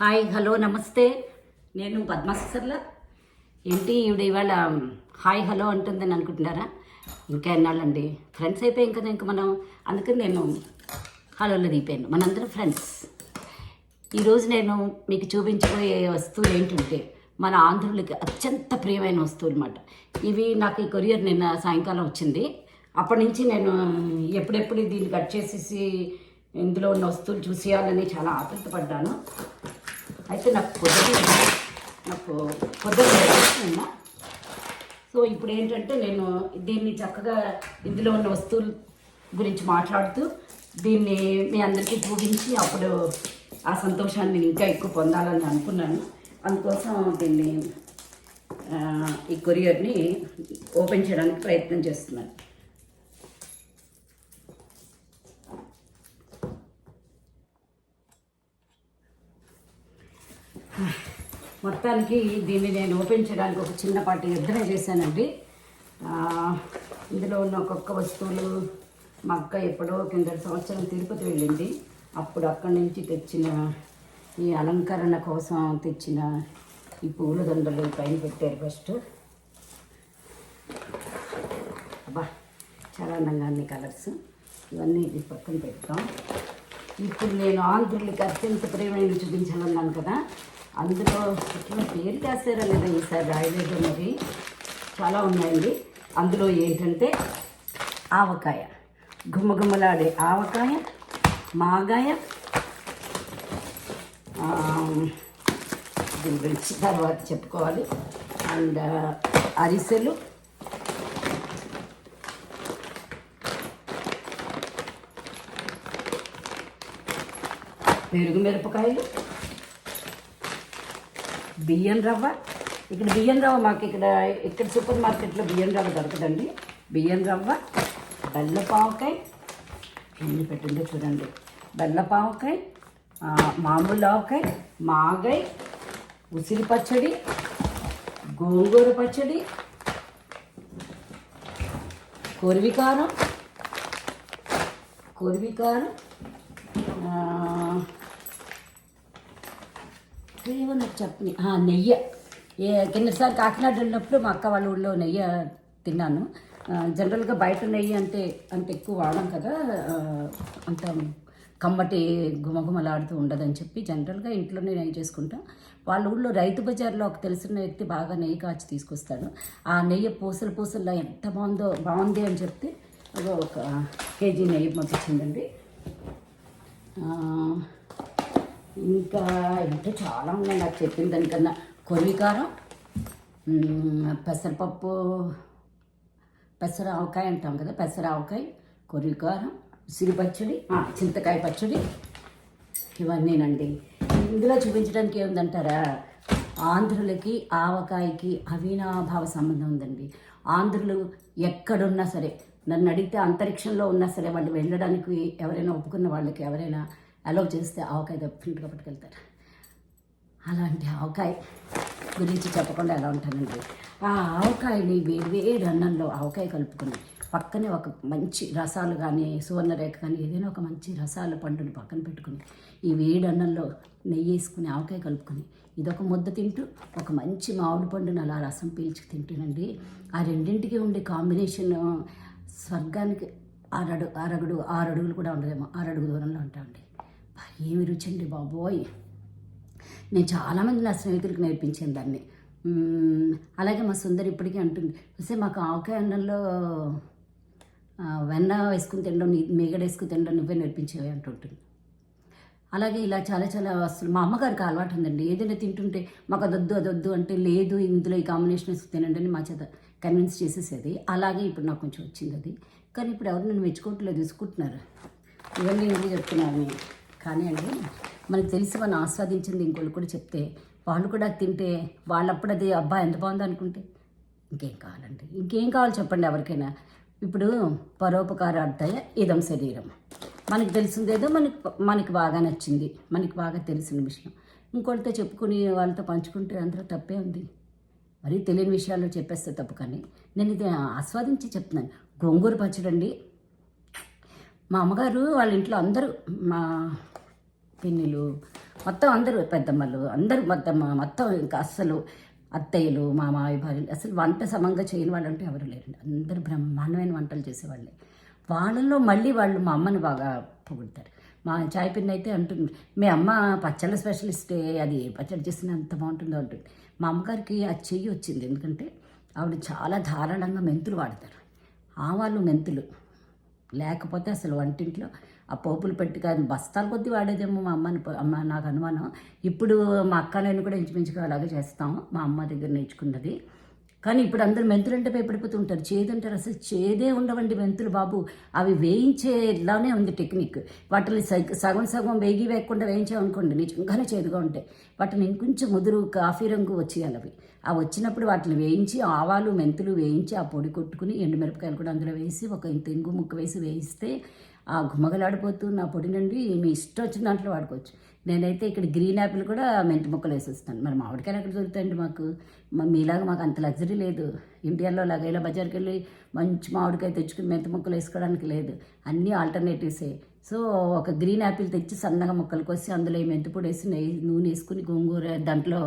Hi hello నమస్తే. నేను పద్మసర్ల ఏంటి ఈవిడ ఇవాళ హాయ్ హలో అంటుందని అనుకుంటున్నారా? ఇంకా ఎన్నాళ్ళండి? ఫ్రెండ్స్ అయిపోయాం కదా ఇంకా మనం. అందుకని నేను హలోలో దిగిపోయాను. మనందరం ఫ్రెండ్స్. ఈరోజు నేను మీకు చూపించబోయే వస్తువులు ఏంటంటే మన ఆంధ్రులకి అత్యంత ప్రియమైన వస్తువులు అనమాట ఇవి నాకు ఈ కొరియర్ నిన్న సాయంకాలం వచ్చింది. అప్పటి నుంచి నేను ఎప్పుడెప్పుడు దీన్ని కట్ చేసేసి ఇందులో ఉన్న వస్తువులు చూసేయాలని చాలా ఆతృతపడ్డాను. అయితే నాకు కుదరలేదు నాకు కుదరలేదు నిన్న సో ఇప్పుడు ఏంటంటే నేను దీన్ని చక్కగా ఇందులో ఉన్న వస్తువుల గురించి మాట్లాడుతూ దీన్ని మీ అందరికీ చూపించి అప్పుడు ఆ సంతోషాన్ని ఇంకా ఎక్కువ పొందాలని అనుకున్నాను. అందుకోసం దీన్ని ఈ కొరియర్ని ఓపెన్ చేయడానికి ప్రయత్నం చేస్తున్నాను. మొత్తానికి దీన్ని నేను ఓపెన్ చేయడానికి ఒక చిన్నపాటి యుద్ధమే చేశానండి. ఇందులో ఉన్న ఒక్కొక్క వస్తువులు మా అక్క ఎప్పుడో కింద సంవత్సరం తిరుపతి వెళ్ళింది. అప్పుడు అక్కడి నుంచి తెచ్చిన ఈ అలంకరణ కోసం తెచ్చిన ఈ పూల దండలు పైన పెట్టారు ఫస్ట్. అబ్బా చాలా అందంగా అన్ని కలర్స్. ఇవన్నీ ఇది పక్కన పెడతాం. ఇప్పుడు నేను ఆంధ్రులకి అత్యంత ప్రేమైన చూపించాలన్నాను కదా. అందులో ఇట్లా పేరు కాసారా లేదా ఈసారి రాయలేదు మరి? చాలా ఉన్నాయండి. అందులో ఏంటంటే ఆవకాయ. గుమ్మగుమ్మలాడే ఆవకాయ మాగాయ దీని గురించి తర్వాత చెప్పుకోవాలి. అండ్ అరిసెలు. పెరుగు మిరపకాయలు. బియ్యం రవ్వ. ఇక్కడ బియ్యం రవ్వ మాకు ఇక్కడ ఇక్కడ సూపర్ మార్కెట్లో బియ్యం రవ్వ దొరకదండి. బియ్యం రవ్వ బెల్లపావకాయ ఎన్ని పెట్టిందో చూడండి. బెల్లపావకాయ మామూలు ఆవకాయ మాగాయ ఉసిరి పచ్చడి గోంగూర పచ్చడి కొరివికారం కొరివికారం దేవుని చట్నీ? ఆ, నెయ్యి. ఏ కిందసారి కాకినాడ వెళ్ళినప్పుడు మా అక్క వాళ్ళ ఊళ్ళో నెయ్యి తిన్నాను. జనరల్గా బయట నెయ్యి అంటే అంత ఎక్కువ వాడడం కదా అంత కమ్మటి గుమగుమలాడుతూ ఉండదని చెప్పి జనరల్గా ఇంట్లోనే నెయ్యి చేసుకుంటాం. వాళ్ళ ఊళ్ళో రైతు బజార్లో ఒక తెలిసిన వ్యక్తి బాగా నెయ్యి కాచి తీసుకొస్తాడు. ఆ నెయ్యి పూసలు పూసల్లో ఎంత బాగుందో బాగుంది అని చెప్తే ఒక కేజీ నెయ్యి పంపించిందండి ఇంకా ఇంకా చాలా ఉన్నాయి నాకు చెప్పిన దానికన్నా. కొరివికారం కారం పెసరపప్పు పెసర ఆవకాయ అంటాం కదా పెసర ఆవకాయ కొరివికారం ఉసిరి పచ్చడి చింతకాయ పచ్చడి ఇవన్నీనండి. ఇందులో చూపించడానికి ఏముందంటారా? ఆంధ్రులకి ఆవకాయకి అవినాభావ సంబంధం ఉందండి. ఆంధ్రులు ఎక్కడున్నా సరే నన్ను అడిగితే అంతరిక్షంలో ఉన్నా సరే వాళ్ళు వెళ్ళడానికి ఎవరైనా ఒప్పుకున్న వాళ్ళకి ఎవరైనా అలౌ చేస్తే ఆవకాయ డెఫినెట్గా పట్టుకెళ్తారు. అలాంటి ఆవకాయ గురించి చెప్పకుండా ఎలా ఉంటానండి? ఆ ఆవకాయని వేడి వేడి అన్నంలో ఆవకాయ కలుపుకుని పక్కనే ఒక మంచి రసాలు కానీ సువర్ణరేఖ కానీ ఏదైనా ఒక మంచి రసాల పండుని పక్కన పెట్టుకుని ఈ వేడి అన్నంలో నెయ్యి వేసుకుని ఆవకాయ కలుపుకొని ఇదొక ముద్ద తింటూ ఒక మంచి మామిడి పండుని అలా రసం పీల్చి తింటానండి ఆ రెండింటికి ఉండే కాంబినేషన్ స్వర్గానికి ఆరడు ఆరడుగు ఆరడుగులు కూడా ఉండదేమో. ఆరడుగు దూరంలో ఉంటామండి. ఏమి రుచండి బాబోయ్. నేను చాలామంది నా స్నేహితులకు నేర్పించాను దాన్ని. అలాగే మా సుందరి ఇప్పటికీ అంటుంది చూస్తే మాకు ఆవకాయ అన్నంలో వెన్న వేసుకుని తినడం మేగడ వేసుకుని తినడం నువ్వే నేర్పించేవి అంటుంటుంది. అలాగే ఇలా చాలా చాలా వస్తువులు మా అమ్మగారికి అలవాటు ఉందండి. ఏదైనా తింటుంటే మాకు అదొద్దు అదొద్దు అంటే లేదు ఇందులో ఈ కాంబినేషన్ వేసుకుని తినండి అని మా చేత కన్విన్స్ చేసేసేది. అలాగే ఇప్పుడు నాకు కొంచెం వచ్చింది అది. కానీ ఇప్పుడు ఎవరు నన్ను మెచ్చుకోవట్లేదు తీసుకుంటున్నారు ఇవన్నీ ఎందుకు చెప్తున్నాను? కానీ అండి మనకు తెలిసి మనం ఆస్వాదించింది ఇంకోళ్ళు కూడా చెప్తే వాళ్ళు కూడా తింటే వాళ్ళప్పుడు అది అబ్బా ఎంత బాగుంది అనుకుంటే ఇంకేం కావాలండి? ఇంకేం కావాలి చెప్పండి ఎవరికైనా? ఇప్పుడు పరోపకారార్థయ ఇదం శరీరం. మనకు తెలిసిందేదో మనకి మనకి బాగా నచ్చింది మనకి బాగా తెలిసిన విషయం. ఇంకోటితో చెప్పుకుని వాళ్ళతో పంచుకుంటే అందరూ తప్పే ఉంది. మరీ తెలియని విషయాలు చెప్పేస్తే తప్పు కానీ నేను ఇది ఆస్వాదించి చెప్తున్నాను. గోంగూర పచ్చడి అండి మా అమ్మగారు వాళ్ళ ఇంట్లో అందరూ మా పిన్నులు మొత్తం అందరూ పెద్దమ్మలు అందరూ మొత్తం మొత్తం ఇంకా అస్సలు అత్తయ్యలు మా మావి భార్యలు అసలు వంట సమంగా చేయని వాళ్ళు అంటే ఎవరు లేరండి. అందరూ బ్రహ్మాండమైన వంటలు చేసేవాళ్ళే. వాళ్ళల్లో మళ్ళీ వాళ్ళు మా అమ్మని బాగా పొగుడతారు. మా చాయ్ పిన్ అయితే అంటుంది మీ అమ్మ పచ్చళ్ళ స్పెషలిస్టే అది ఏ పచ్చడి చేసినా అంత బాగుంటుందో అంటుంది. మా అమ్మగారికి ఆ చెయ్యి వచ్చింది. ఎందుకంటే ఆవిడ చాలా ధారాళంగా మెంతులు వాడతారు. ఆవాలు మెంతులు. లేకపోతే అసలు వంటింట్లో ఆ పోపులు పెట్టి కాదు బస్తాల కొద్దీ వాడేదేమో మా అమ్మని అమ్మ నాకు అనుమానం. ఇప్పుడు మా అక్క నేను కూడా ఇంచుమించుగా అలాగే చేస్తాం మా అమ్మ దగ్గర నేర్చుకున్నది. కానీ ఇప్పుడు అందరూ మెంతులంటే భయపడిపోతుంటారు చేదంటారు అసలు చేదే ఉండవండి మెంతులు బాబు. అవి వేయించేలానే ఉంది టెక్నిక్. వాటిని సగం సగం వేగి వేయకుండా వేయించామనుకోండి నిజంగానే చేదుగా ఉంటాయి. వాటిని ఇంకొంచెం ముదురు కాఫీ రంగు వచ్చేయాలి అవి. ఆ వచ్చినప్పుడు వాటిని వేయించి ఆవాలు మెంతులు వేయించి ఆ పొడి కొట్టుకుని ఎండుమిరపకాయలు కూడా అందులో వేసి ఒక ఇంత ఇంగు ముక్క వేసి వేయిస్తే ఆ గుమ్మగలాడిపోతూ నా పొడి నుండి మీ ఇష్టం వచ్చిన దాంట్లో వాడుకోవచ్చు. నేనైతే ఇక్కడ గ్రీన్ యాపిల్ కూడా మెంతి ముక్కలు వేసేస్తాను. మరి మామిడికాయలు ఎక్కడ దొరుకుతాయండి మాకు? మీలాగా మాకు అంత లగ్జరీ లేదు. ఇండియాలో లాగా ఇలా బజార్కి వెళ్ళి మంచి మామిడికాయ తెచ్చుకుని మెంతి ముక్కలు వేసుకోవడానికి లేదు. అన్నీ ఆల్టర్నేటివ్సే. సో ఒక గ్రీన్ యాపిల్ తెచ్చి సన్నగా ముక్కలు కోసి అందులో మెంతి పొడి వేసి నెయ్యి నూనె వేసుకుని గోంగూర దాంట్లో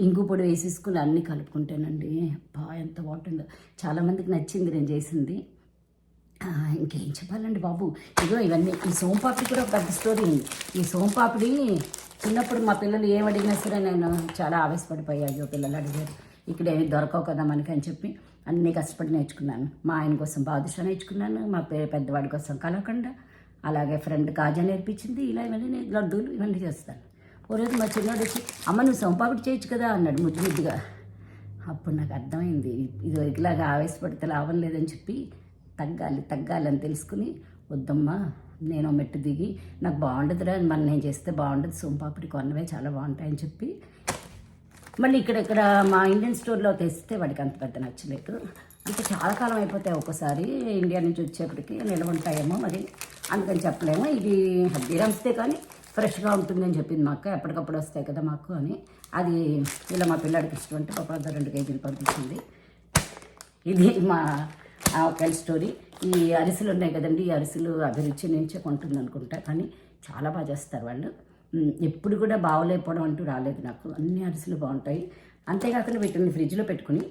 ఇంగు పొడి వేసేసుకుని అన్నీ కలుపుకుంటానండి. బా ఎంత బాగుంటుందో. చాలామందికి నచ్చింది నేను చేసింది. ఇంకేం చెప్పాలండి బాబు? ఇదిగో ఇవన్నీ ఈ సోంపాపిడి కూడా ఒక పెద్ద స్టోరీ ఉంది ఈ సోంపాపిడి చిన్నప్పుడు మా పిల్లలు ఏం అడిగినా సరే నేను చాలా ఆవేశపడిపోయా అయ్యో పిల్లలు అడిగారు. ఇక్కడ ఏమి దొరకవు కదా మనకి అని చెప్పి అన్నీ కష్టపడి నేర్చుకున్నాను. మా ఆయన కోసం బాదుషా నేర్చుకున్నాను మా పే- పెద్దవాడి కోసం కలకండ అలాగే ఫ్రెండ్ కాజా నేర్పించింది ఇలా ఇవన్నీ నేను లడ్డూలు ఇవన్నీ చేస్తాను. ఓ రోజు మా చిన్నోడు వచ్చి అమ్మ నువ్వు సోంపాపిడి చేయొచ్చు కదా అన్నాడు ముద్దు ముద్దుగా. అప్పుడు నాకు అర్థమైంది ఇది ఇలాగ ఆవేశపడితే లాభం లేదని చెప్పి తగ్గాలి తగ్గాలి అని తెలుసుకుని వద్దమ్మా నేను మెట్టు దిగి నాకు బాగుండదురా మన నేను చేస్తే బాగుండదు సోంపాపిడి కొన్నవే చాలా బాగుంటాయని చెప్పి మళ్ళీ ఇక్కడ ఇక్కడ మా ఇండియన్ స్టోర్లో తెస్తే వాడికి అంత పెద్ద నచ్చలేదు. అంటే చాలా కాలం అయిపోతాయి ఒక్కసారి ఇండియా నుంచి వచ్చేప్పటికి నిల్వ ఉంటాయేమో మరి అందుకని చెప్పలేము. ఇది హల్దీరామ్స్దే కానీ ఫ్రెష్గా ఉంటుందని చెప్పింది మా అక్క ఎప్పటికప్పుడు వస్తాయి కదా మాకు అని. అది ఇలా మా పిల్లాడికి ఇష్టం అంటే పాప రెండు కేజీలు పంపించింది. ఇది మా ఆవకాయల స్టోరీ ఈ అరిసెలు ఉన్నాయి కదండి ఈ అరిసెలు అభిరుచి నుంచే కొంటుంది అనుకుంటా కానీ చాలా బాగా చేస్తారు వాళ్ళు. ఎప్పుడు కూడా బాగోలేకపోవడం అంటూ రాలేదు నాకు. అన్ని అరిసెలు బాగుంటాయి అంతేకాకుండా వీటిని ఫ్రిడ్జ్లో పెట్టుకుని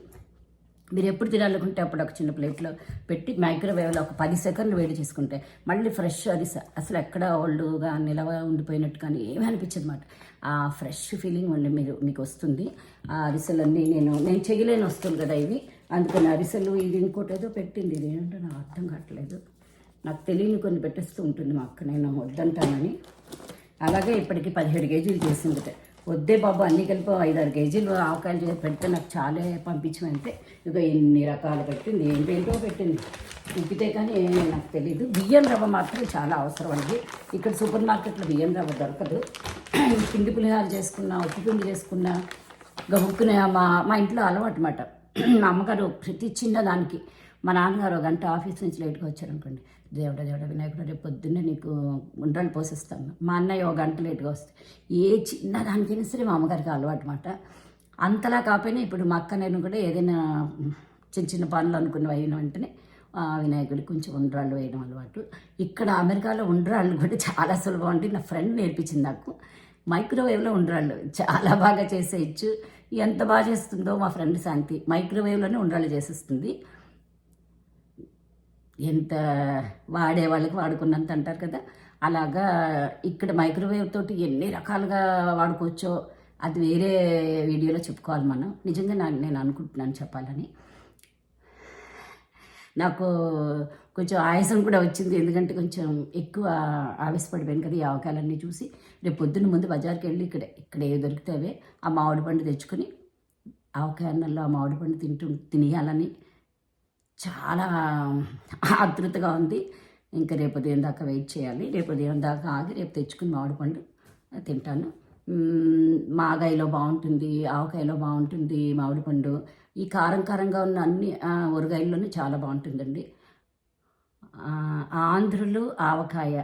మీరు ఎప్పుడు తినాలనుకుంటే అప్పుడు ఒక చిన్న ప్లేట్లో పెట్టి మైక్రోవేవ్లో ఒక పది సెకండ్లు వేడి చేసుకుంటే మళ్ళీ ఫ్రెష్ అరిసె. అసలు ఎక్కడ ఓల్డ్గా నిలవ ఉండిపోయినట్టు కానీ ఏమీ అనిపించదు అనమాట ఆ ఫ్రెష్ ఫీలింగ్ మళ్ళీ మీరు మీకు వస్తుంది. ఆ అరిసెలన్నీ నేను నేను చేయలేని వస్తుంది కదా ఇవి. అందుకని అరిసెలు ఇది ఇంకోటి ఏదో పెట్టింది. ఇది ఏంటో నాకు అర్థం కావట్లేదు. నాకు తెలియని కొన్ని పెట్టేస్తూ ఉంటుంది మా అక్క. నేను వద్దంటానని. అలాగే ఇప్పటికి పదిహేడు కేజీలు చేసింది వద్దే బాబు అన్ని కలిపి ఐదారు కేజీలు ఆవకాయలు చేసి పెడితే నాకు చాలా పంపించమంటే ఇక ఇన్ని రకాలు పెట్టింది. ఏంటేంటో పెట్టింది. ఉప్పితే కానీ ఏమీ నాకు తెలియదు బియ్యం రవ్వ మాత్రం చాలా అవసరం అండి. ఇక్కడ సూపర్ మార్కెట్లో బియ్యం రవ్వ దొరకదు. పిండి పులిహాలు చేసుకున్నా ఉప్పు పిండి చేసుకున్నా గబుక్కునే మా మా ఇంట్లో అలవాటు అన్నమాట మా అమ్మగారు ప్రతి చిన్న దానికి మా నాన్నగారు ఒక గంట ఆఫీస్ నుంచి లేట్గా వచ్చారనుకోండి దేవుడ దేవుడ వినాయకుడు రేపు పొద్దున్నే నీకు ఉండ్రలు పోసిస్తాను. మా అన్నయ్య ఒక గంట లేట్గా వస్తే ఏ చిన్న దానికైనా సరే మా అమ్మగారికి అలవాటు మాట అంతలా కాకపోయినా ఇప్పుడు మా అక్క నేను కూడా ఏదైనా చిన్న చిన్న పనులు అనుకున్నవి అయిన వెంటనే ఆ వినాయకుడికి కొంచెం ఉండ్రాళ్ళు వేయడం అలవాటు. ఇక్కడ అమెరికాలో ఉండ్రాళ్ళు కూడా చాలా సులభం అండి. నా ఫ్రెండ్ నేర్పించింది నాకు. మైక్రోవేవ్లో ఉండ్రాళ్ళు చాలా బాగా చేసేయచ్చు. ఎంత బాగా చేస్తుందో మా ఫ్రెండ్ శాంతి మైక్రోవేవ్లోనే ఉండాలి చేసేస్తుంది. ఎంత వాడే వాళ్ళకి వాడుకున్నంత అంటారు కదా అలాగా ఇక్కడ మైక్రోవేవ్ తోటి ఎన్ని రకాలుగా వాడుకోవచ్చో అది వేరే వీడియోలో చెప్పుకోవాలి మనం. నిజంగా నేను అనుకుంటున్నాను చెప్పాలని. నాకు కొంచెం ఆయాసం కూడా వచ్చింది. ఎందుకంటే కొంచెం ఎక్కువ ఆవేశపడిపోయాను కదా ఈ ఆవకాయలన్నీ చూసి. రేపు పొద్దున్న ముందు బజార్కి వెళ్ళి ఇక్కడ ఇక్కడ ఏవి దొరికితే ఆ మామిడి పండు తెచ్చుకొని ఆవకాయ అన్నంలో ఆ మామిడి పండు తింటూ తినేయాలని చాలా ఆతృతగా ఉంది. ఇంకా రేపు ఉదయం దాకా వెయిట్ చేయాలి. రేపు ఉదయం దాకా ఆగి రేపు తెచ్చుకుని మామిడి పండు తింటాను. మాగాయలో బాగుంటుంది ఆవకాయలో బాగుంటుంది మామిడి పండు. ఈ కారం కారంగా ఉన్న అన్ని ఆ, ఊరగాయల్లోనే చాలా బాగుంటుందండి. ఆంధ్రులు ఆవకాయ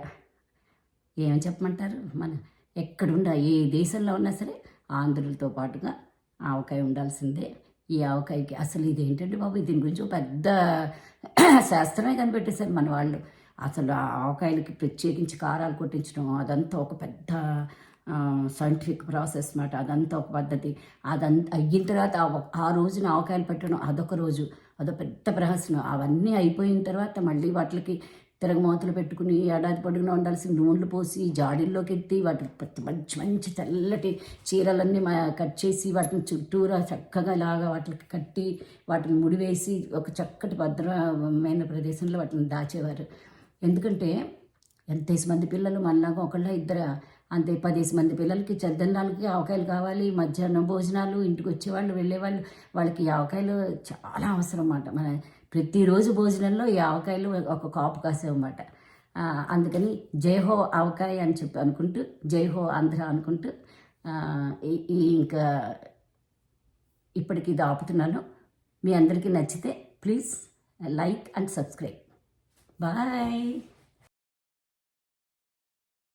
ఏమని చెప్పమంటారు? మన ఎక్కడుండ ఏ దేశంలో ఉన్నా సరే ఆంధ్రులతో పాటుగా ఆవకాయ ఉండాల్సిందే. ఈ ఆవకాయకి అసలు ఇది ఏంటంటే బాబు? దీని గురించి పెద్ద శాస్త్రమే కనిపెట్టేశారు మన వాళ్ళు. అసలు ఆవకాయలకి ప్రత్యేకించి కారాలు కొట్టించడం అదంతా ఒక పెద్ద సైంటిఫిక్ ప్రాసెస్ మాట. అదంతా ఒక పద్ధతి. అదంతా అయిన తర్వాత ఆ రోజున ఆవకాయలు పెట్టడం అదొక రోజు. అదో పెద్ద ప్రహసనం. అవన్నీ అయిపోయిన తర్వాత మళ్ళీ వాటికి తిరగమూతలు పెట్టుకుని ఏడాది పొడుగునా ఉండాల్సిన నూనెలు పోసి జాడీల్లోకి ఎత్తి వాటి మంచి మంచి తెల్లటి చీరలన్నీ మా కట్ చేసి వాటిని చుట్టూరా చక్కగా ఇలాగా వాటికి కట్టి వాటిని ముడివేసి ఒక చక్కటి భద్రమైన ప్రదేశంలో వాటిని దాచేవారు. ఎందుకంటే ఎంతేసి మంది పిల్లలు మనలాగా ఒకళ్ళ ఇద్దరు అంతే పదేసి మంది పిల్లలకి చద్దన్నాలకి ఆవకాయలు కావాలి మధ్యాహ్నం భోజనాలు ఇంటికి వచ్చేవాళ్ళు వెళ్ళేవాళ్ళు. వాళ్ళకి ఆవకాయలు చాలా అవసరం అన్నమాట. మన ప్రతిరోజు భోజనంలో ఈ ఆవకాయలు ఒక కాపు కాసేవన్నమాట. అందుకని జై హో ఆవకాయ అని చెప్పి అనుకుంటూ జై హో ఆంధ్ర అనుకుంటూ ఈ ఇంకా ఇప్పటికి ఇది ఆపుతున్నాను. మీ అందరికీ నచ్చితే please like and subscribe. Bye.